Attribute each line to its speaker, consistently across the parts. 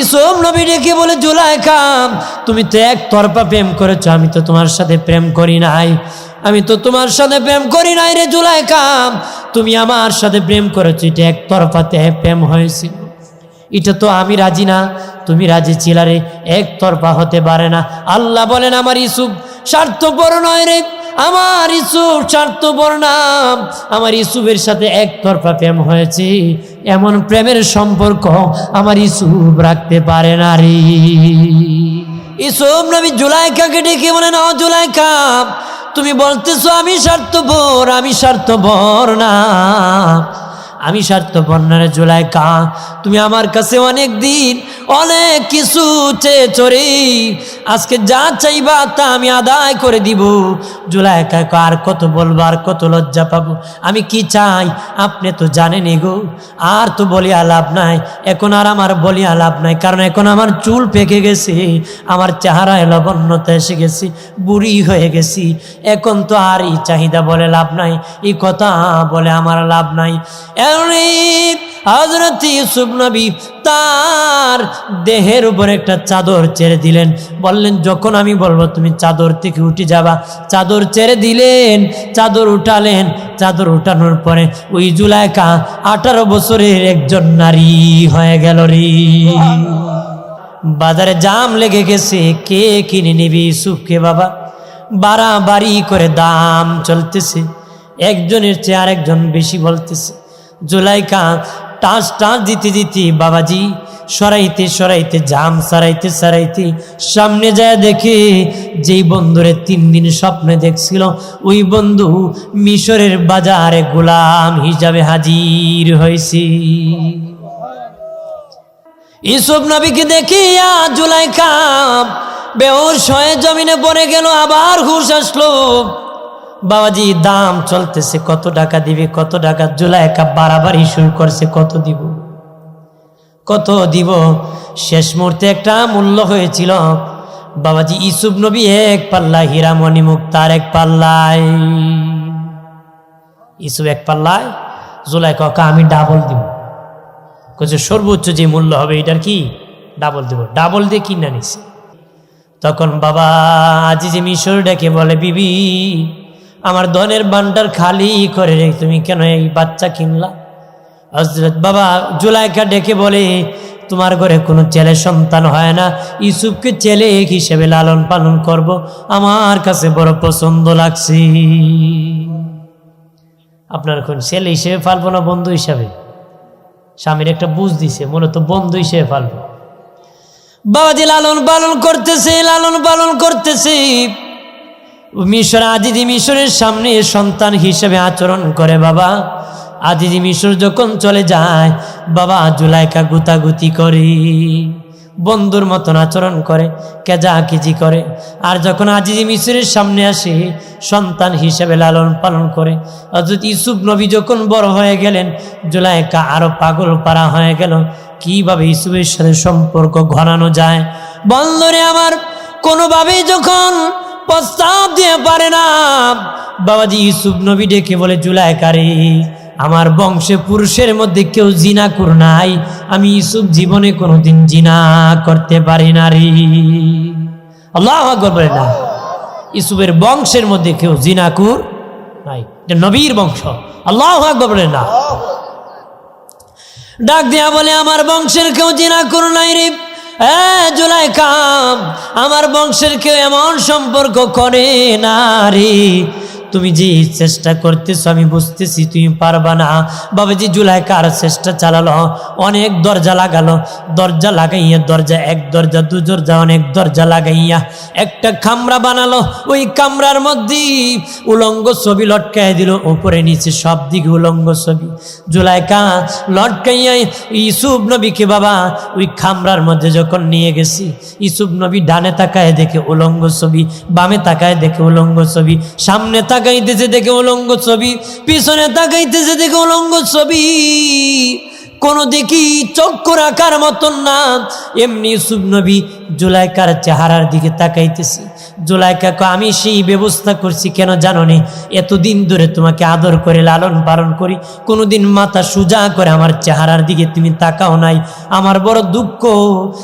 Speaker 1: ইসব নবী ডেকে বলে জুলাইখা তুমি তো এক তরফা প্রেম করেছ, আমি তো তোমার সাথে প্রেম করি নাই। আমি তো তোমার সাথে প্রেম করি নাই রে জুলাইখা তুমি আমার সাথে প্রেম করেছ, এটা এক তরফাতে প্রেম হয়েছিল। এটা তো আমি রাজি না, তুমি রাজি ছিলারে এক তরফা হতে পারে না। আল্লাহ বলেন, আমার ইসুফ, স্বার্থপর নয় রে। আমার ইসুফ স্বার্থপর বর্ণাম, আমার ইসুফের সাথে একতরফা প্রেম হয়েছে। এমন প্রেমের সম্পর্ক আমার ইসুফ রাখতে পারে না রে। ইসুফ নবী জুলাইকাকে ডেকে বলে না জুলাইকা তুমি বলতেছো আমি স্বার্থপর আমি স্বার্থপর না। আমি স্বার্থপর না রে জুলাইকা তুমি আমার কাছে অনেক দিন অনেক কিছু চেয়ে চড়ি আজকে যা চাইবা তা আমি আদায় করে দিব। জুলাইকা আর কত বলব, আর কত লজ্জা পাবো। আমি কি চাই? আপনি তো জানেন গো। আর তো বলিয়া লাভ নাই। এখন আর আমার বলিয়া লাভ নাই। কারণ এখন আমার চুল পেকে গেছে, আমার চেহারায় লবণ্যতা এসে গেছি, বুড়ি হয়ে গেছি। এখন তো আর এই চাহিদা বলে লাভ নাই, এই কথা বলে আমার লাভ নাই। হজরত ইউসুফ নবী তার দেহের উপর একটা চাদর ছেড়ে দিলেন। বললেন, যখন আমি বলব তুমি চাদর থেকে উঠে যাবা। চাদর ছেড়ে দিলেন, চাদর উঠালেন। চাদর উঠানোর পরে ওই জুলাইকা আঠারো বছরের একজন নারী হয়ে গেল রে। বাজারে জাম লেগে গেছে, কে কিনে নিবি ইউসুফকে বাবা? বাড়াবাড়ি করে দাম চলতেছে। একজনের চেয়ে আরেকজন বেশি বলতেছে। জুলাইকা, টাস টাস দিতে দিতে বাবাজি, সরাইতে সরাইতে, জাম সারাইতে সারাইতে সামনে যায় দেখে যেই বন্ধুরে তিন দিন স্বপ্নে দেখছিল, ওই বন্ধু মিশরের বাজারে গোলাম হিসাবে হাজির হয়েছে। ইসুফ নবীকে দেখিয়া জুলাইকা বেহস হয়ে জমিনে পড়ে গেল, আবার হুশ আসলো। বাবাজি, দাম চলতেছে, কত টাকা দিবে, কত টাকা জুলাই জুলাইকা বাড়াবাড়ি শুরু করছে, কত দিব? কত দিব? শেষ মুহূর্তে একটা মূল্য হয়েছিল। বাবাজি ইসুফ নবী এক পাল্লায়, হীরামণি মুক্তার এক পাল্লায়। ইসুফ এক পাল্লায় জুলাই কাকা আমি ডাবল দিব। কছে সর্বোচ্চ যে মূল্য হবে, এটার কি? ডাবল দিব। ডাবল দিয়ে কিনা নিছে। তখন বাবা আজি যে মিশর ডেকে বলে, বিবি আমার ধনের বান্ডার খালি করে রে, তুমি কেন এই বাচ্চা কিনলা? হজরত বাবা জুলাইকা ডেকে বলে, তোমার ঘরে কোনো ছেলে সন্তান হয় না। ইউসুফকে ছেলে হিসেবে লালন পালন করব। আমার কাছে বড় পছন্দ লাগছে। আপনার কোন ছেলে হিসেবে পালবো না বন্ধু হিসাবে? স্বামীর একটা বুঝ দিছে, মূলত বন্ধু হিসেবে পালবো। বাবাজি লালন পালন করতেছে, লালন পালন করতেছে। মিশর আদিদি মিশরের সামনে সন্তান হিসেবে আচরণ করে বাবা। আদিদি মিশর যখন চলে যায়, বাবা জুলাইকা গুতাগুতি করে, বন্ধুর মতন আচরণ করে কেজা কিজি করে। আর যখন আজিজি মিশরের সামনে আসে, সন্তান হিসেবে লালন পালন করে। অথচ ইসুফ নবী যখন বড় হয়ে গেলেন, জুলাইকা আরও পাগল পারা হয়ে গেল। কীভাবে ইসুফের সাথে সম্পর্ক ঘনানো যায়? বন্ধরে আমার, কোনোভাবেই যখন প্রস্তাব দিয়ে পারে না। বাবাজি ইউসুফ নবী ডেকে বলে জুলাই কারে আমার বংশে পুরুষের মধ্যে কেউ জিনা কর নাই। আমি ইউসুফ জীবনে কোনোদিন জিনা করতে পারি না রে। আল্লাহ বলে, না, ইউসুফের বংশের মধ্যে কেউ জিনাকুর নাই। এটা নবীর বংশ। আল্লাহ বলে, না। ডাক দেয়া বলে, আমার বংশের কেউ জিনাকুর নাই রে। জুলাই কাম আমার বংশের কেউ এমন সম্পর্ক করে না রে তুমি যে চেষ্টা করতেছো, আমি বুঝতেছি তুমি পারবা না। বাবাজি জুলাই কার চেষ্টা চালালো, অনেক দরজা লাগালো। দরজা লাগাইয়া, দরজা এক দরজা, দু দরজা, অনেক দরজা লাগাইয়া একটা খামরা বানালো। ওই কামরার মধ্যে উলঙ্গ ছবি লটকাই দিল, উপরে নিচে সব দিকে উলঙ্গ ছবি। জুলাইকা লটকাইয়া ইসুফ নবীকে বাবা, ওই খামরার মধ্যে যখন নিয়ে গেছি ইসুফ নবী ডানে তাকায় দেখে উলঙ্গ ছবি, বামে তাকায় দেখে উলঙ্গ ছবি, সামনে তাকাইতেছে দেখে উলঙ্গ ছবি, পিছনে তাকাইতেছে দেখে উলঙ্গ ছবি। কোনো দেখি চক্কর আকার মতন না, এমনি সুবনবী নবী জুলাইকার চেহারার দিকে তাকাইতেছি। জুলাইকাকে আমি সেই ব্যবস্থা করছি, কেন জানো নি এতদিন ধরে তোমাকে আদর করে, লালন পালন করি। কোনোদিন মাথা সুজা করে আমার চেহারার দিকে তুমি তাকাও নাই। আমার বড় দুঃখ,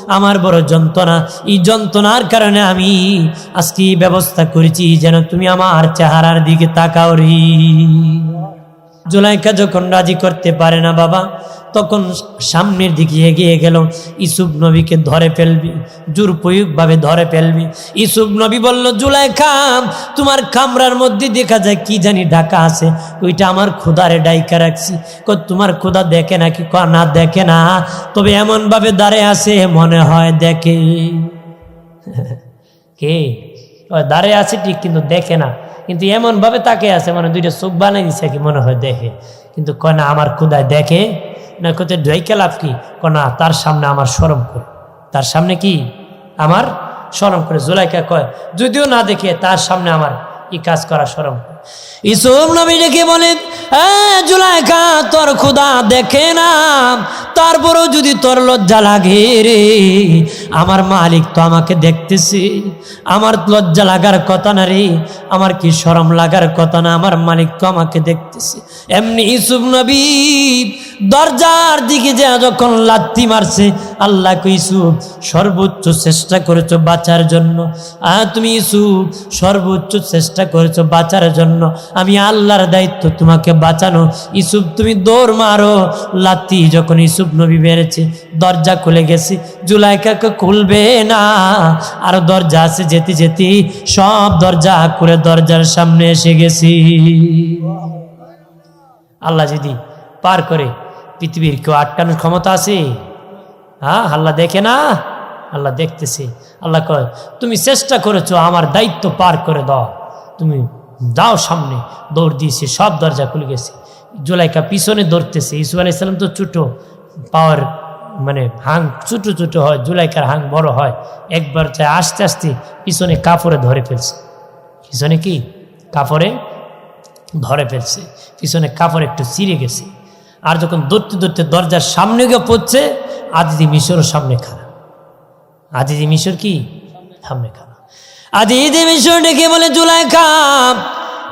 Speaker 1: আমার বড় যন্ত্রণা। এই যন্ত্রণার কারণে আমি আজকে ব্যবস্থা করেছি, যেন তুমি আমার চেহারার দিকে তাকাও রি। জুলাইকা যখন রাজি করতে পারে না বাবা তখন সামনের দিকে এগিয়ে গেল। ইসুফ নবীকে ধরে ফেলবি, জোর প্রয়োগভাবে ধরে ফেলবি। ইসুফ নবী বলল জুলাই খাম তোমার কামরার মধ্যে দেখা যায় কি জানি ঢাকা আছে। ওইটা আমার ক্ষুদারে ডাইকা রাখছি। ক, তোমার ক্ষুদা দেখে নাকি? ক, না, দেখে না। তবে এমনভাবে দাঁড়ে আছে মনে হয় দেখে। কে? ও, দাঁড়িয়ে আছে ঠিক, কিন্তু দেখে না। কিন্তু এমনভাবে তাকে আছে মানে দুইটা চোখ বানিয়ে দিচ্ছে কি, মনে হয় দেখে। কিন্তু কয়, না, আমার ক্ষুদায় দেখে। না কত লাভ কি? না, তার সামনে আমার সরম করে। তার সামনে কি? আমার সরম করে। জোলাইকা কয়, যদিও না দেখে তার সামনে আমার ই কাজ করা করে। ইসুম নবী ডেকে বলে জুলাইকা, তোর খুদা দেখে না। তারপরেও যদি তোর লজ্জা লাগে রে, আমার মালিক তো আমাকে দেখতেছে। আমার লজ্জা লাগার কথা না রে, আমার কি শরম লাগার কথা না, আমার মালিক তো আমাকে দেখতেছে। এমনি ইসুফ নবী দরজার দিকে যে যখন লাত্তি মারছে, আল্লাহ ইসুফ সর্বোচ্চ চেষ্টা করেছ বাঁচার জন্য। আহ তুমি ইসুফ সর্বোচ্চ চেষ্টা করেছ বাঁচার জন্য। আমি আল্লাহর দায়িত্ব তোমাকে বাঁচানো। ইসুফ তুমি দৌড় মারো। লাত্তি যখন ইসুফ নবী বেড়েছে, দরজা খুলে গেছে। জুলাইকাকে খুলবে না, আর দরজা আছে যেতে যেতে, সব দরজা করে দরজার সামনে এসে গেছি। আল্লাহ যদি পার করে, পৃথিবীর কেউ আটকানোর ক্ষমতা আছে? হ্যাঁ আল্লাহ দেখে না? আল্লাহ দেখতেছে। আল্লাহ কয়, তুমি চেষ্টা করেছ, আমার দায়িত্ব পার করে দাও। তুমি যাও সামনে, দৌড় দিয়েছে, সব দরজা খুলে গেছে। জুলাইকা পিছনে দৌড়তেছে, ইসু আলাইসাল্লাম তো ছোটো পাওয়ার মানে হাং, ছোটো ছোটো হয়, জুলাইকার হাং বড় হয়, একবার চায় আস্তে আস্তে পিছনে কাপড়ে ধরে ফেলছে। পিছনে কি? কাপড়ে ধরে ফেলছে। পিছনে কাপড় একটু চিরে গেছে। আর যখন দৌড়তে দৌড়তে দরজার সামনে গিয়ে পড়ছে আদিদি মিশরও সামনে খারাপ আদিদি মিশর কি? সামনে খারাপ আদিদি মিশর ডেকে বলে জুলাই খাম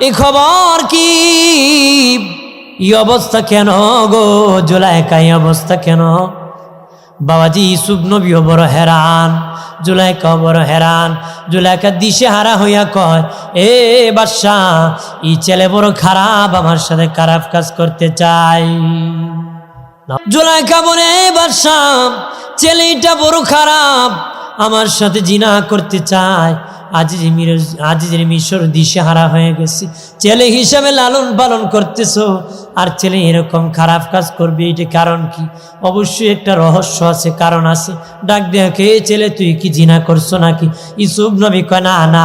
Speaker 1: এই খবর কি? এই অবস্থা কেন গো? জুলাইকা, এই অবস্থা কেন? বাবাজি ইসুফ নবীও বড় হেরান। জুলাইকা বড় হেরান। জুলাইকা দিশে হারা হইয়া কয়, এ বাদশা ই ছেলে বড় খারাপ, আমার সাথে খারাপ কাজ করতে চাই। জুলাইকা বলে বাদশা ছেলেটা বড় খারাপ, আমার সাথে জিনা করতে চায়। আজিজ মির আজিজের মিশর দিশে হারা হয়ে গেছে। ছেলে হিসাবে লালন পালন করতেছো, আর ছেলে এরকম খারাপ কাজ করবে, এটা কারণ কি? অবশ্যই একটা রহস্য আছে, কারণ আছে। ডাক দেখে ছেলে, তুই কি জিনা করছ নাকি? ইসুফ নবী কয়, না না,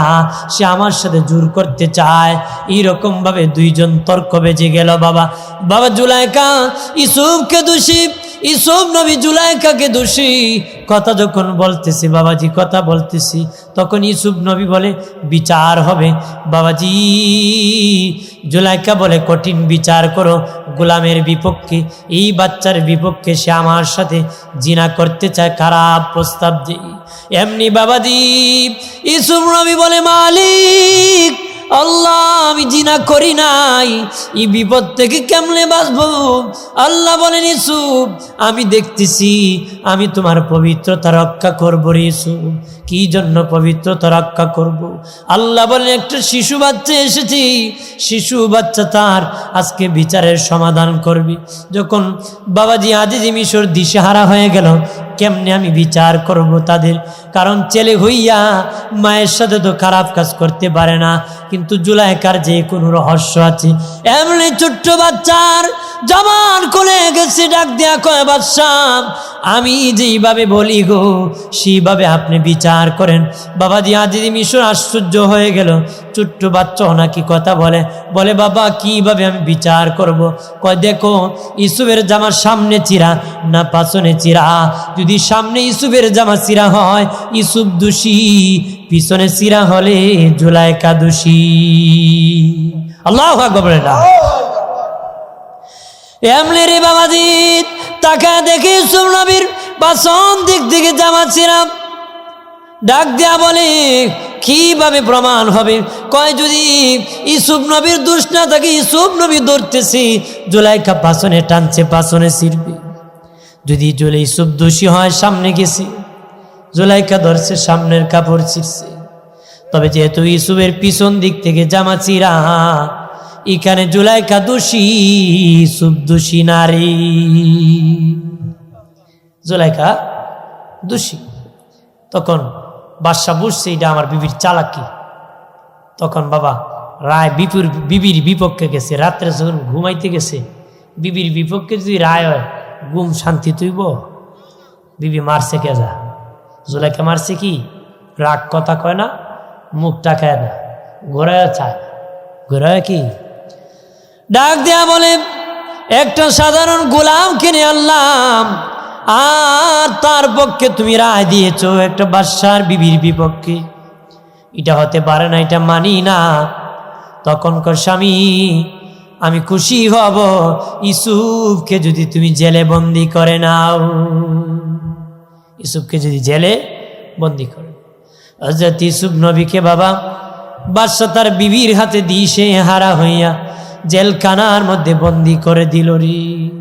Speaker 1: সে আমার সাথে জোর করতে চায়। এইরকম ভাবে দুইজন তর্ক বেজে গেল বাবা। বাবা জুলাইকা, ইসুফকে দোষী ইসুফ নবী জুলাইকাকে দোষী। কথা যখন বলতেছি, বাবাজি কথা বলতেছি, তখন ইসুফ নবী বলে, বিচার হবে। বাবাজি, জুলাইকা বলে, কঠিন বিচার করো গোলামের বিপক্ষে। এই বাচ্চার বিপক্ষে সে আমার সাথে জিনা করতে চায়, খারাপ প্রস্তাব যে এমনি বাবাজি ইসুফ নবী বলে, মালিক আল্লাহ, আমি জিনা করি নাই। ই বিপদ থেকে কেমনে বাঁচবো? আল্লাহ বলেন, ইসুফ, আমি দেখতেছি, আমি তোমার পবিত্রতা রক্ষা করব রে ইসুফ। কি জন্য পবিত্রতা রক্ষা করব। আল্লাহ বলেন, একটা শিশু বাচ্চা এসেছি। শিশু বাচ্চা তার আজকে বিচারের সমাধান করবি। যখন বাবাজি আজিজি মিশর দিশেহারা হয়ে গেল, কেমনে আমি বিচার করব তাদের? কারণ ছেলে হইয়া মায়ের সাথে তো খারাপ কাজ করতে পারে না। কিন্তু জুলাইকার যে কোনো রহস্য আছে। এমনি ছোট্ট বাচ্চার জমান কোলে গেছে, ডাক দেয়া কয় বাচ্চা আমি যেইভাবে বলি গো, সেইভাবে আপনি বিচার করেন। বাবাজি আজিদি মিশর আশ্চর্য হয়ে গেল। ছোট্ট বাচ্চা নাকি কথা বলে বলে, বাবা, কীভাবে আমি বিচার করব। কয়, দেখো ইসুফের জামার সামনে চিরা, না পাছনে চিরা। যদি সামনে ইসুফের জামা চিরা হয় ইসুফ দোষী। পিছনে চিরা হলে জুলাইকা দোষী। আল্লাহ এমনি রে বাবাজি, তাকা দেখে ইউসুফ নবীর পাশন দিক থেকে জামাচ্ছিলাম ডাক দেয়া বলে, কীভাবে প্রমাণ হবে? কয়, যদি ইসুফ নবীর দোষ না থাকে, ইসুফ নবী ধরতেছি, জুলাইকা পাশনে টানছে পাশনে ছিড়বে। যদি জুলে ইসুফ দোষী হয়, সামনে গেছে। জুলাইকা ধরছে, সামনের কাপড় ছিঁড়ছে। তবে যেহেতু ইসুফের পিছন দিক থেকে জামা চিরা এখানে জুলাইকা দোষী, ইসুফ দোষী নারী। জুলাইকা দোষী। তখন বাদশা বুঝছে এটা আমার বিবির চালাকি। তখন বাবা রায় বিপুর বিবির বিপক্ষে গেছে, রাত্রে যখন ঘুমাইতে গেছে, বিবির বিপক্ষে যদি রায় হয়, ঘুম শান্তি তুইব বিবি মারছে কে যা? জুলাইকে মারছে কি? রাগ কথা কয় না, মুখটা খায় না ঘোরায় চায় ঘোরায় কি? ডাক দেয়া বলে, একটা সাধারণ গোলাম কিনে আনলাম। আর তার পক্ষে তুমি রায় দিয়েছ, একটা বাদশার বিবির বিপক্ষে। এটা হতে পারে না, এটা মানি না। তখনকার স্বামী, আমি খুশি হব ইসুফকে যদি তুমি জেলে বন্দি করে নাও। ইসুফকে যদি জেলে বন্দি করে হজরত ইসুফ নবীকে বাবা, বাদশা তার বিবির হাতে দিয়ে সে হারা হইয়া জেলখানার মধ্যে বন্দি করে দিল রে।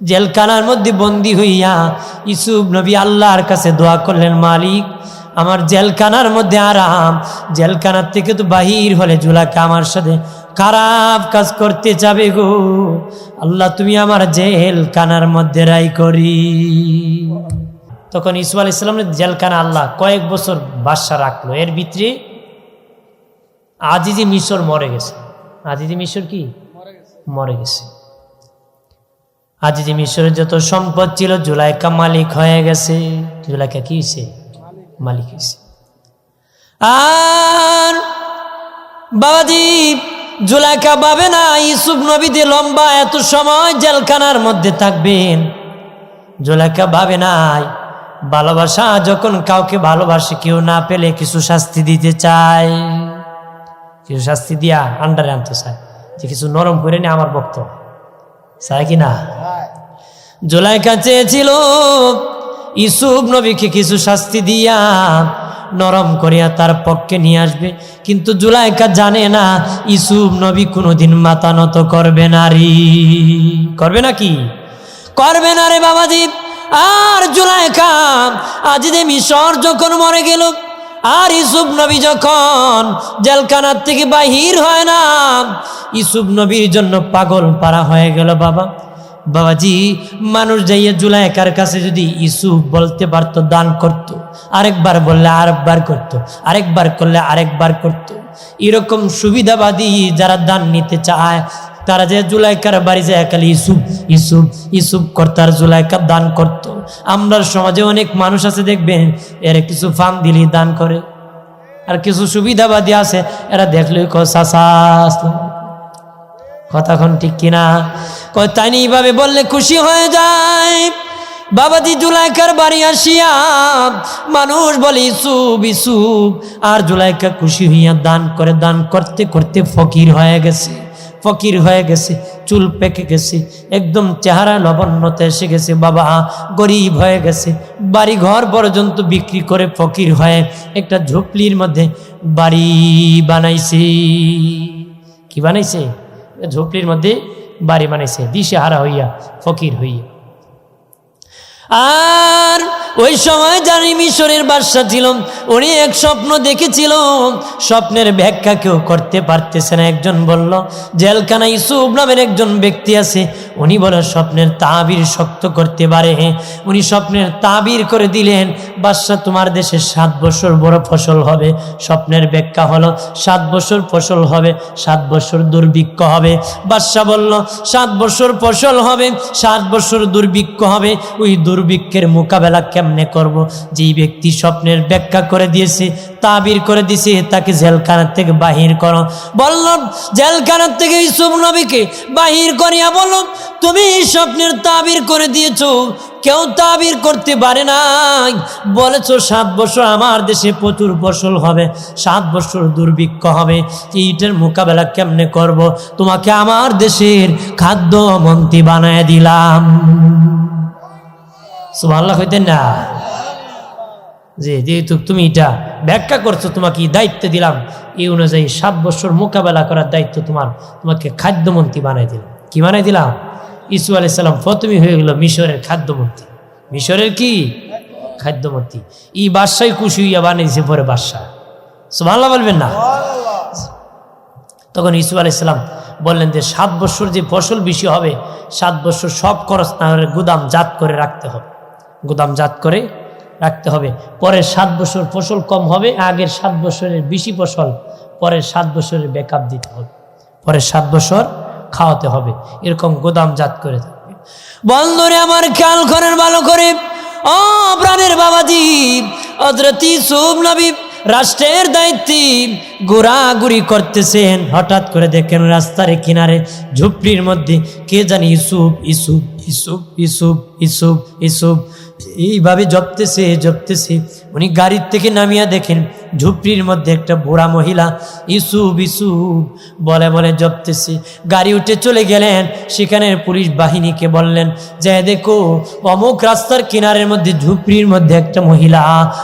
Speaker 1: জেলখানার মধ্যে বন্দি হইয়া ইসুফ নবী আল্লাহর কাছে দোয়া করলেন মালিক আমার জেলখানার মধ্যে আরাম জেলখানার থেকে তো বাহির হলে জুলাকে আমার সাথে খারাপ কাজ করতে যাবে গো। আল্লাহ তুমি আমার জেলখানার মধ্যে রাই করি। তখন ইসু আল ইসলামের জেলখানা আল্লাহ কয়েক বছর বাদশা রাখল। এর ভিতরে আজিজি মিশর মরে গেছে। আজিজি মিশর কি? মরে গেছে। আজিজি মিশরের যত সম্পদ ছিল, জুলাইকা মালিক হয়ে গেছে। জুলাইকা কি হয়েছে মালিক হয়েছে আর বাবাজি, জুলাইকা পাবে না ইসুফ নবীতে লম্বা এত সময় জেলখানার মধ্যে থাকবেন। জুলাইকা ভাবে নাই, ভালোবাসা যখন কাউকে ভালোবাসে, কেউ না পেলে কিছু শাস্তি দিতে চায়। কিছু শাস্তি দিয়া আন্ডারে আনতে চায়। যে কিছু নরম করে নি আমার ভক্ত চায় কি না? জোলাইকা চেয়েছিল ইসুফ নবীকে কিছু শাস্তি দিয়া নরম করিয়া তার পক্ষে নিয়ে আসবে। কিন্তু জুলাইকা জানে না ইসুফ নবী কোনোদিন মাথা নত করবে না রি। করবে না কি? করবে না রে বাবাজি। আর জুলাইকা আজ যে মিশর যখন মরে গেল, আর ইসুফ নবী যখন জেলখানার থেকে বাহির হয় না ইসুফ নবীর জন্য পাগল পারা হয়ে গেল বাবা। বাবাজি, মানুষ যাইয়া জুলাইকার কাছে যদি ইসুফ বলতে পারতো, দান করত। আরেকবার বললে আরেকবার করত। আরেকবার করলে আরেকবার করত। এরকম সুবিধাবাদী যারা দান নিতে চায়, তারা যে জুলাইকার বাড়ি যায় খালি ইসুফ ইসুফ ইসুফ কর্তার জুলাইকা দান করত। আমরা সমাজে অনেক মানুষ আছে, দেখবেন, এরা কিছু ফান দিলি দান করে আর কিছু সুবিধাবাদী আছে, এরা দেখলেই কাস কথাক্ষণ ঠিক কিনা? কয়, তাই এইভাবে বললে, খুশি হয়ে যায় বাবাজি জুলাইকার বাড়ি আসিয়া মানুষ বলে ইসুব ইসুব আর জুলাইকা খুশি হইয়া দান করে, দান করতে করতে ফকির হয়ে গেছে। ফকির হয়ে গেছে, চুল পেকে গেছে, একদম চেহারা লবণ্যতে এসে গেছে। বাবা গরিব হয়ে গেছে বাড়ি ঘর পর্যন্ত বিক্রি করে ফকির হয়ে একটা ঝুপলির মধ্যে বাড়ি বানাইছে। কি বানাইছে? ঝুপড়ির মধ্যে বাড়ি বানাইছে দিশে হারা হইয়া ফকির হইয়া। আর ওই সময় জানি মিশরের বাদশা ছিল, উনি এক স্বপ্ন দেখেছিল। স্বপ্নের ব্যাখ্যা কেউ করতে পারতেছে না। একজন বলল, জেলখানা ইসুফ নামের একজন ব্যক্তি আছে। উনি বলে, স্বপ্নের তাবির শক্ত করতে পারে। উনি স্বপ্নের তাবির করে দিলেন বাদশা তোমার দেশে সাত বছর বড় ফসল হবে। স্বপ্নের ব্যাখ্যা হলো, সাত বছর ফসল হবে, সাত বছর দুর্ভিক্ষ হবে। বাদশা বলল, সাত বছর ফসল হবে, সাত বছর দুর্ভিক্ষ হবে। ওই দুর্ভিক্ষের মোকাবেলা কেমনে করব। যেই ব্যক্তি স্বপ্নের ব্যাখ্যা করে দিয়েছে, তাবির করে দিয়েছে, তাকে জেলখানার থেকে বাহির করো বলল জেলখানার থেকে ইসুফ নবীকে বাহির করিয়া বলল তুমি স্বপ্নের তাবির করে দিয়েছ, কেউ তাবির করতে পারে নাই বলেছ, সাত বছর আমার দেশে প্রচুর ফসল হবে, সাত বছর দুর্ভিক্ষ হবে এইটার মোকাবেলা কেমনে করব। তোমাকে আমার দেশের খাদ্য মন্ত্রী বানায় দিলাম সুবহানাল্লাহ কইতেন না। যে তুমি এটা ব্যাখ্যা করছ, তোমাকে দায়িত্ব দিলাম। এই অনুযায়ী সাত বছর মোকাবেলা করার দায়িত্ব তোমার, তোমাকে খাদ্যমন্ত্রী বানাই দিলাম। কি বানাই দিলাম? ইসু আলাইসাল্লাম প্রথমই হয়ে গেল মিশরের খাদ্যমন্ত্রী। মিশরের কি? খাদ্যমন্ত্রী। ই বাদশাই খুশি হইয়া বানিয়েছে পরে বাদশাহ। সুবহানাল্লাহ বলবেন না? তখন ইসু আলাইসাল্লাম বললেন যে, সাত বছর যে ফসল বেশি হবে, সাত বছর সব খরচ না হলে গুদাম জাত করে রাখতে হবে। গুদাম জাত করে রাখতে হবে। পরের সাত বছর ফসল কম হবে, আগের সাত বছরের বেশি ফসল পরের সাত বছরের ব্যাকআপ দিতে হবে। পরের সাত বছর খাওয়াতে হবে, এরকম গোদাম জাত করে থাকবে। বন্ধুরে আমার খেয়াল করেন ভালো করে। ও প্রাণের বাবাজি হজরতি সুব নবী রাষ্ট্রের দায়িত্বে ঘোরাঘুরি করতেছেন। হঠাৎ করে দেখেন রাস্তার কিনারে ঝুপড়ির মধ্যে কে জানি ইসুফ ইসুফ ইসুফ ইসুফ ইসুফ ইসুফ এইভাবে জপতেছে জপতেছে। উনি গাড়ির থেকে নামিয়া দেখেন, ঝুপড়ির মধ্যে একটা বুড়া মহিলা ইসুফ ইসুফ বলে বলে জপতেছে। গাড়ি উঠে চলে গেলেন, সেখানের পুলিশ বাহিনীকে বললেন, যে দেখো, অমুক রাস্তার কিনারের মধ্যে, ঝুপড়ির মধ্যে একটা মহিলা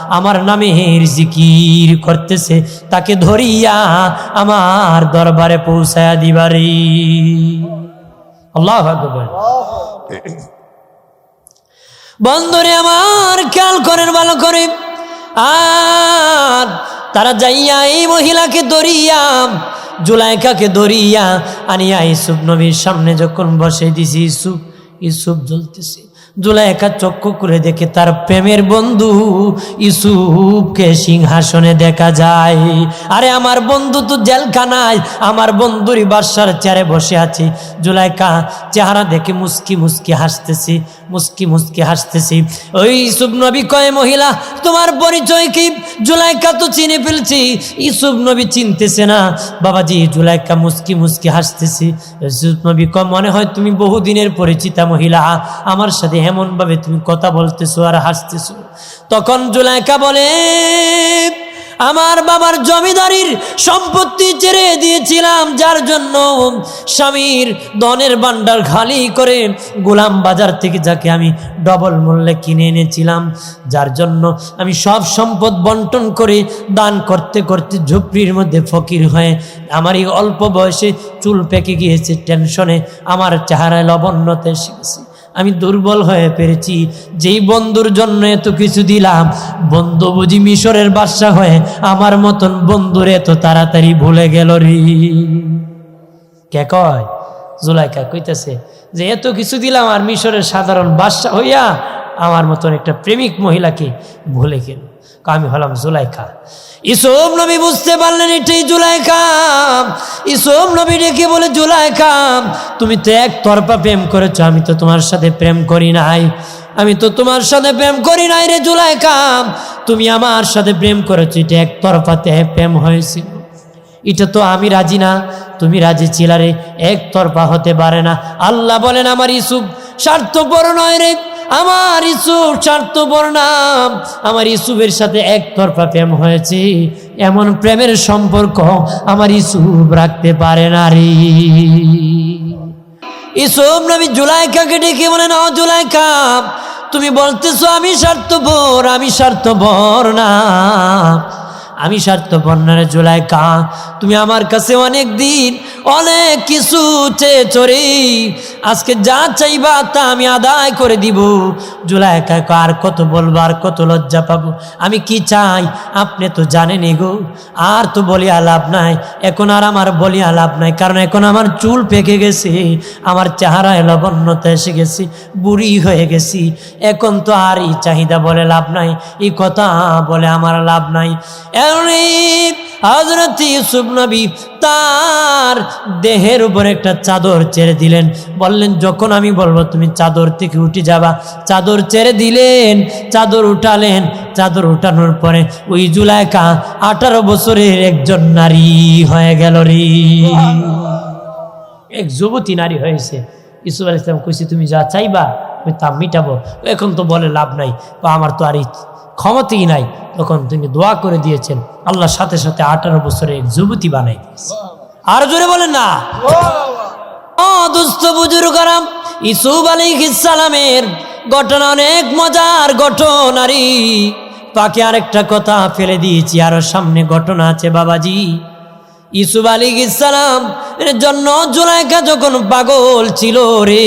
Speaker 1: আমার নামে জিকির করতেছে। তাকে ধরিয়া আমার দরবারে পৌঁছায়া দিবারি। আল্লাহ আকবার। বন্ধুরে আমার খেয়াল করেন ভালো করে। আর তারা যাইয়া এই মহিলাকে দরিয়া জুলাইকাকে দরিয়া আনিয়া ইসুফ নবীর সামনে যখন বসে দিছি, ইসুফ ইসুফ জ্বলতেছে। জুলাইকা চক্ষু করে দেখে তার প্রেমের বন্ধু ইসুফকে সিংহাসনে দেখা যায়। আরে, আমার বন্ধু তো জেলখানায়, আমার বন্ধুরই বাসার চেয়ারে বসে আছে। জুলাইকা চেহারা দেখে মুস্কি মুস্কি হাসতেছি, মুস্কি মুস্কি হাসতেছি। ওই ইসুফ নবী কয়, মহিলা, তোমার পরিচয় কি? জুলাইকা তো চিনে ফেলছি ইসুফ নবী চিনতেছে না। বাবাজি, জুলাইকা মুস্কি মুস্কি হাসতেছি। ইসুফ নবী কয়, মনে হয় তুমি বহুদিনের পরিচিতা মহিলা, আমার সাথে এমনভাবে তুমি কথা বলতেছো আর হাসতেছো। তখন জুলাইকা বলে, আমার বাবার জমিদারির সম্পত্তি ছেড়ে দিয়েছিলাম, যার জন্য স্বামীর ধনের ভান্ডার খালি করে গোলাম বাজার থেকে যাকে আমি ডবল মূল্যে কিনে এনেছিলাম, যার জন্য আমি সব সম্পদ বন্টন করে দান করতে করতে ঝুপড়ির মধ্যে ফকির হয়ে আমার এই অল্প বয়সে চুল পেকে গিয়েছে, টেনশনে আমার চেহারায় লবণ্যতে শিখেছি আমি দুর্বল হয়ে পেরেছি। যেই বন্ধুর জন্য এত কিছু দিলাম, বন্ধু বুঝি মিশরের বাদশা হয়ে আমার মতন বন্ধুর এত তাড়াতাড়ি ভুলে গেল রি। কে কয়? জুলাইকা কইতেছে যে এত কিছু দিলাম আর মিশরের সাধারণ বাদশা হইয়া আমার মতন একটা প্রেমিক মহিলাকে ভুলে গেল। আমি হলাম জুলাইকা ইসোম নবী বুঝতে পারলেন এটাই জুলাইকা ইসোম নবী ডেকে বলে জুলাইকা তুমি তো এক তরফা প্রেম করেছ, আমি তো তোমার সাথে প্রেম করি নাই। আমি তো তোমার সাথে প্রেম করি নাই রে জুলাইকা তুমি আমার সাথে প্রেম করেছ, এটা এক তরফাতে প্রেম হয়েছিল। এটা তো আমি রাজি না, তুমি রাজি ছিলারে এক তরফা হতে পারে না। আল্লাহ বলেন, আমার ইসুফ স্বার্থপর নয় রে। আমার ইসুফ স্বার্থপর নাম আমার ইসুফের সাথে একতরফা প্রেম হয়েছে। এমন প্রেমের সম্পর্ক আমার ইসুফ রাখতে পারে না রে। ইসুফ নবী জুলাইকাকে ডেকে বলে না জুলাইকা তুমি বলতেছো আমি স্বার্থপর আমি স্বার্থপর না। আমি স্বার্থপর না রে জুলাইকা তুমি আমার কাছে অনেক দিন অনেক কিছু চেয়ে চড়ি আজকে যা চাইবা তা আমি আদায় করে দিব। জুলাইকা আর কত বলব, আর কত লজ্জা পাবো? আমি কি চাই? আপনি তো জানেন গো। আর তো বলিয়া লাভ নাই। এখন আর আমার বলিয়া লাভ নাই। কারণ এখন আমার চুল পেকে গেছে, আমার চেহারায় লবণ্যতা এসে গেছি, বুড়ি হয়ে গেছি। এখন তো আর এই চাহিদা বলে লাভ নাই, এই কথা বলে আমার লাভ নাই। হজরত ইউসুফ নবী তার দেহের উপর একটা চাদর ছেড়ে দিলেন। বললেন, যখন আমি বলব তুমি চাদর থেকে উঠে যাবা। চাদর ছেড়ে দিলেন, চাদর উঠালেন। চাদর উঠানোর পরে ওই জুলাইকা আঠারো বছরের একজন নারী হয়ে গেল রে। এক যুবতী নারী হয়েছে। ইসুফ আল ইসলাম কইছি, তুমি যা চাইবা তা মিটাবো। এখন তো বলে লাভ নাই। বা আমার তো আর ক্ষমতাই নাই, তখন তিনি দোয়া করে দিয়েছেন, আল্লাহ সাথে সাথে আঠারো বছরে এক যুবতী বানাই দিয়েছে। আর জোরে বলেন না। দুস্থ বুজুর্গরাম, ইসুফ ঘটনা অনেক মজার আরেকটা কথা ফেলে দিয়েছি সামনে ঘটনা আছে বাবাজি। জন্য জুলাইকা যখন পাগল ছিল রে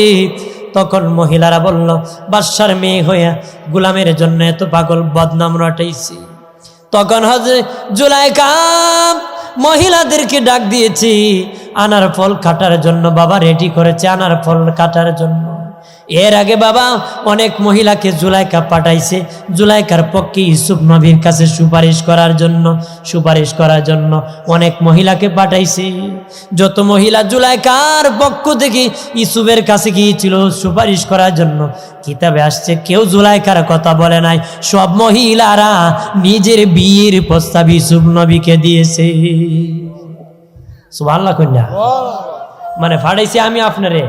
Speaker 1: তখন মহিলারা বলল, বাদশার মেয়ে হইয়া গুলামের জন্য এত পাগল বদনাম রটাইছি। তখন হজরে জুলাইকা মহিলাদেরকে ডাক দিয়েছি, আনার ফল কাটার জন্য বাবা রেডি করেছে, আনার ফল কাটার জন্য। এর আগে বাবা অনেক মহিলাকে জুলাইকা পাঠাইছে। জুলাইকার পক্ষে ইসুফ নবীর কাছে সুপারিশ করার জন্য সুপারিশ করার জন্য অনেক মহিলাকে পাঠাইছে। যত মহিলা জুলাইকার পক্ষ থেকে ইসুফের কাছে গিয়েছিল সুপারিশ করার জন্য কিতাবে আসছে কেউ জুলাইকার কথা বলে নাই। সব মহিলারা নিজের বিয়ের প্রস্তাব ইসুফ নবীকে দিয়েছে। সুবহানাল্লাহ কন্যা। মানে ফাড়াইছি আমি আপনারে।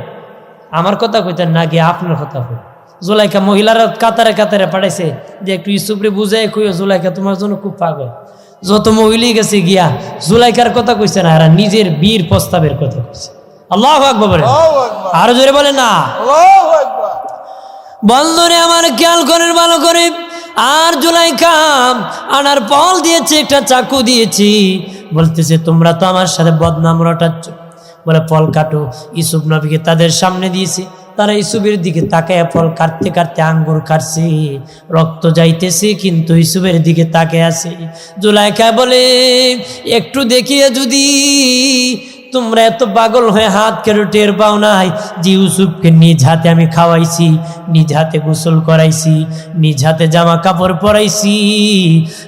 Speaker 1: আমার কথা কইতেন না গিয়ে আপনার কথা কই। জুলাইকা মহিলারা কাতারে কাতারে পাঠাইছে যে একটু ইসুফরে বুঝাই কইও জুলাইকা তোমার জন্য খুব পাগল। যত মহিলাই গেছে গিয়া জুলাইকার কথা কইছে না এরা নিজের বীর প্রস্তাবের কথা কইছে। আল্লাহ আকবর বলে আরও জোরে বলে না। বন্ধরে আমার খেয়াল করেন ভালো করে। আর জুলাইকা আনার ফল দিয়েছে একটা চাকু দিয়েছি। বলতেছে তোমরা তো আমার সাথে বদনাম রটাচ্ছ। বলে, ফল কাটো। ইসুফ নবীকে তাদের সামনে দিয়েছি। তারা ইসুফের দিকে তাকায় ফল কাটতে কাটতে আঙ্গুর কাটছে। রক্ত যাইতেছে, কিন্তু ইসুফের দিকে তাকে আছে। জুলাইকা বলে, একটু দেখিয়ে যদি তোমরা এত পাগল হয়ে হাত কেটে টের পাও নাই যে ইউসুফকে নিজ হাতে আমি খাওয়াইছি, নিজ হাতে গোসল করাইছি, নিজ হাতে জামা কাপড় পরাইছি,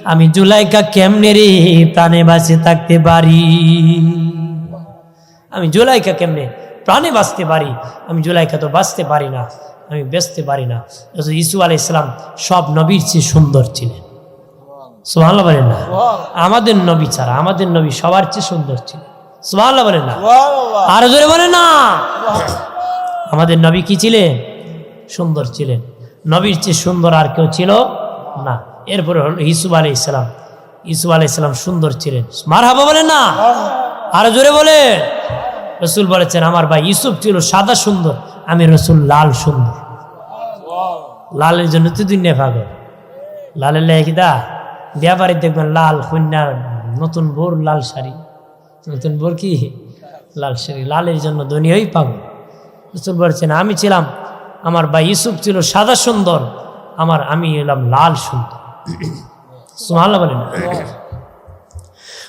Speaker 1: আমি জুলাইকা কেমনে রে প্রাণে বাঁচে থাকতে পারি? আমি জুলাইকা কেমনে প্রাণে বাঁচতে পারি? আমি জুলাইকা তো বাঁচতে পারি না আমি বেচতে পারি না। ইসু আলাই ইসলাম সব নবীর চেয়ে সুন্দর ছিলেন। সোহাল্লা বলেন না? আমাদের নবী ছাড়া আমাদের নবী সবার চেয়ে সুন্দর ছিলেন। সোহাল্লা বলেন না? আরও জোরে বলেন না? আমাদের নবী কি ছিলেন? সুন্দর ছিলেন। নবীর চেয়ে সুন্দর আর কেউ ছিল না। এরপরে হল ইসুফ আলাই ইসলাম ইসুফ আলাই ইসলাম সুন্দর ছিলেন। মার হাবা বলেন না? আরও জোরে বলে রসুল বলেছেন, আমার ভাই ইউসুফ ছিল সাদা সুন্দর, আমি রসুল লাল সুন্দর। লালের জন্য তো দুনিয়া পাগল। লালের লেগে কি দা? বিয়া বাড়ি দেখবেন লাল কন্যার নতুন বোর লাল শাড়ি। নতুন বোর কি? লাল শাড়ি। লালের জন্য দুনিয়াই পাগল। রসুল বলেছেন, আমি ছিলাম, আমার ভাই ইউসুফ ছিল সাদা সুন্দর, আমার আমি এলাম লাল সুন্দর। সুমাল্লা বলেন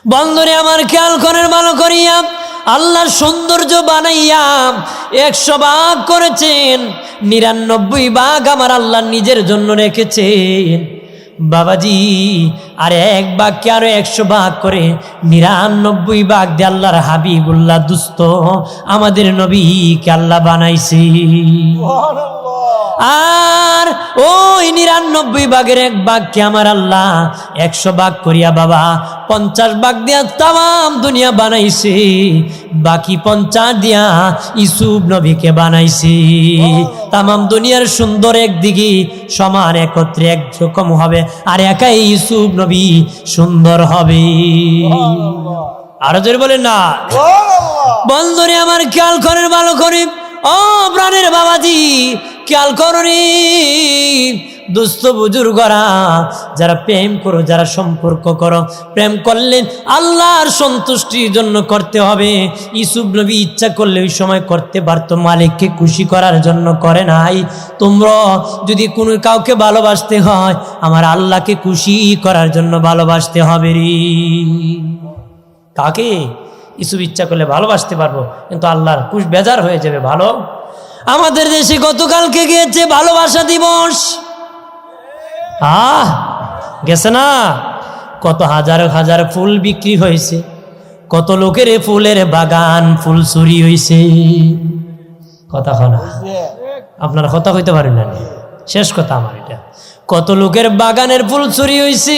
Speaker 1: বন্ধরে আমার খেয়াল করেন, ভালো করিয়া আল্লাহর সৌন্দর্য বানাইয়া একশো ভাগ করেছেন, নিরানব্বই ভাগ আমার আল্লাহ নিজের জন্য রেখেছেন। বাবাজি আর এক বাঘকে আরও একশো ভাগ করে নিরানব্বই ভাগ দিয়ে আল্লাহর হাবিবুল্লাহ দুস্ত আমাদের নবীকে আল্লাহ বানাইছে। আর ওই নিরানব্বই ভাগের এক বাঘকে আমার আল্লাহ একশো বাঘ করিয়া বাবা পঞ্চাশ বাঘ দিয়া তাম দুনিয়া বানাইছে। বাকি পঞ্চাশ দিয়া ইসুফ নবীকে বানাইছি। তামাম দুনিয়ার সুন্দর একদিকে সমান একত্রে একরকম হবে, আর একাই ইসুফ নবী সুন্দর হবে। আরও জোরে বলেন না। বন্ধরে আমার খেয়াল করেন ভালো করে ও প্রাণের বাবাজি, খেয়াল করো দুস্থ বুজুর্গরা, যারা প্রেম করো, যারা সম্পর্ক করো, প্রেম করলেন আল্লাহর সন্তুষ্টির জন্য করতে হবে। ইসুফ নবী ইচ্ছা করলে ওই সময় করতে পারতো, মালিককে খুশি করার জন্য করে নাই। তোমরা যদি কোনো কাউকে ভালোবাসতে হয়, আমার আল্লাহকে খুশি করার জন্য ভালোবাসতে হবে রে। কাকে? ইসুফ ইচ্ছা করলে ভালোবাসতে পারব, কিন্তু আল্লাহর খুশ বেজার হয়ে যাবে, ভালো? আমাদের দেশে গতকালকে গিয়েছে ভালোবাসা দিবস। আহ, গেছে না? কত হাজার হাজার ফুল বিক্রি হয়েছে। কত লোকের ফুলের বাগান ফুল চুরি হয়েছে। কথা না। আপনার কথা কইতে পারেন না। শেষ কথা আমার এটা। কত লোকের বাগানের ফুল চুরি হয়েছে।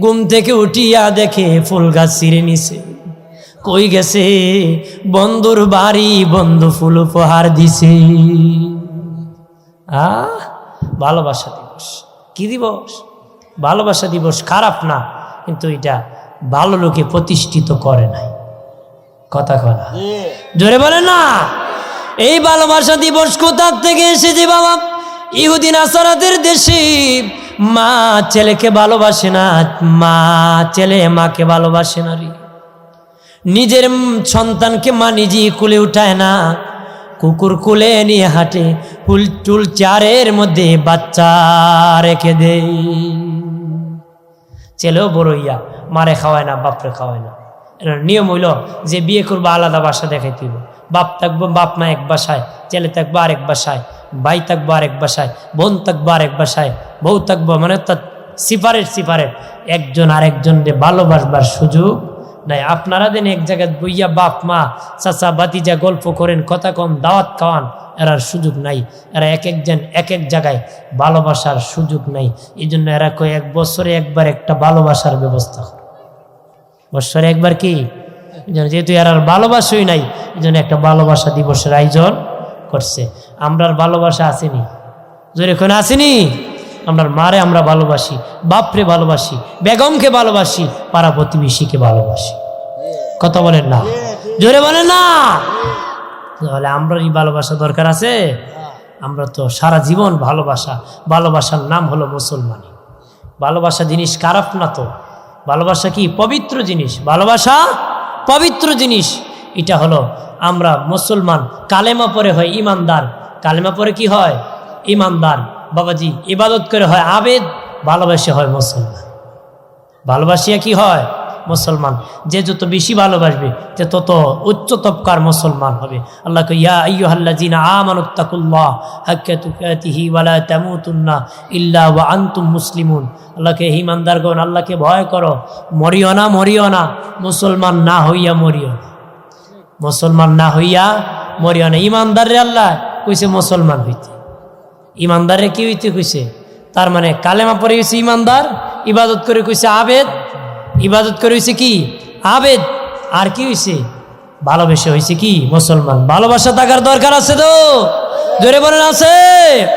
Speaker 1: ঘুম থেকে উঠিয়া দেখে ফুল গাছ ছিঁড়ে নিছে। কই গেছে? বন্ধুর বাড়ি বন্ধু ফুল উপহার দিছে। আহ, ভালোবাসা দিবস? কি দিবস? ভালোবাসা দিবস খারাপ না কিন্তু এটা ভালো লোকে প্রতিষ্ঠিত করে নাই। কথা কথা জোরে বলে না। এই ভালোবাসা দিবস কোথার থেকে এসেছে বাবা? ইহুদিন আসারাদের দেশে। মা ছেলেকে ভালোবাসে না মা ছেলে মাকে ভালোবাসে না রে। নিজের সন্তানকে মা নিজেই কুলে উঠায় না। কুকুর কুলে নিয়ে হাঁটে হুল টুল চারের মধ্যে বাচ্চা রেখে দেয়। ছেলেও বড় মারে খাওয়ায় না, বাপরে খাওয়ায় না। নিয়ম হইল যে বিয়ে করব, আলাদা বাসা দেখাইতে হইব। বাপ থাকব, বাপ মা এক বাসায়, ছেলে থাকব আরেক বাসায়, ভাই থাকব আরেক বাসায়, বোন থাকব আরেক বাসায়, বউ থাকব মানে তার সিপারেট সিপারেট একজন আরেকজনকে ভালোবাসবার সুযোগ নাই, আপনারা দেন এক জায়গায় বইয়া বাপ, মা, চাচা বাতিজা গল্প করেন, কথা কম দাওয়াত খাওয়ান, এরার সুযোগ নাই। এরা এক একজন এক এক জায়গায় ভালোবাসার সুযোগ নাই। এই জন্য এরা কয়, এক বছরে একবার একটা ভালোবাসার ব্যবস্থা বছরে একবার কি? যেহেতু এর আর ভালোবাসাই নাই এই জন্য একটা ভালোবাসা দিবসের আয়োজন করছে। আমরার ভালোবাসা আসেনি। জোরে কোনো আসেনি? আমরার মারে আমরা ভালোবাসি, বাপরে ভালোবাসি, বেগমকে ভালোবাসি, পাড়া প্রতিবেশীকে ভালোবাসি। কথা বলেন না। জোরে বলেন না। তাহলে আমরা এই ভালোবাসা দরকার আছে? আমরা তো সারা জীবন ভালোবাসা, ভালোবাসার নাম হলো মুসলমানি। ভালোবাসা জিনিস খারাপ না তো? ভালোবাসা কি পবিত্র জিনিস? ভালোবাসা পবিত্র জিনিস। এটা হলো আমরা মুসলমান, কালেমা পরে হয় ইমানদার। কালেমা পরে কি হয়? ইমানদার। বাবাজি, ইবাদত করে হয় আবেদ, ভালোবাসে হয় মুসলমান। ভালোবাসিয়া কি হয়? মুসলমান। যে যত বেশি ভালোবাসবে, যে তত উচ্চ তবকার মুসলমান হবে। আল্লাহকে ইয়া আইয়ুহাল্লাযিনা আমানুত্তাকুল্লাহ হাক্কা তুকাতিহি ওয়ালা তামুতুন্না ইল্লা ওয়া আনতুম মুসলিমুন। আল্লাহকে হিমানদারগণ আল্লাহকে ভয় করো। মরিও না মরিও না। মুসলমান না হইয়া মরিও মুসলমান না হইয়া মরিও না। ইমানদার রে আল্লাহ কইছে মুসলমান হইতে। ইমানদারে কি হইতে কইছে? তার মানে কালেমা পরে গেছে ইমানদার, ইবাদত করে কইছে আবেদ। ইবাদত করে হইছে কি? আবেদ। আর কি হইছে? ভালোবেসে হইছে কি? মুসলমান। ভালোবাসা থাকার দরকার আছে তো? জোরে বলেন আছে।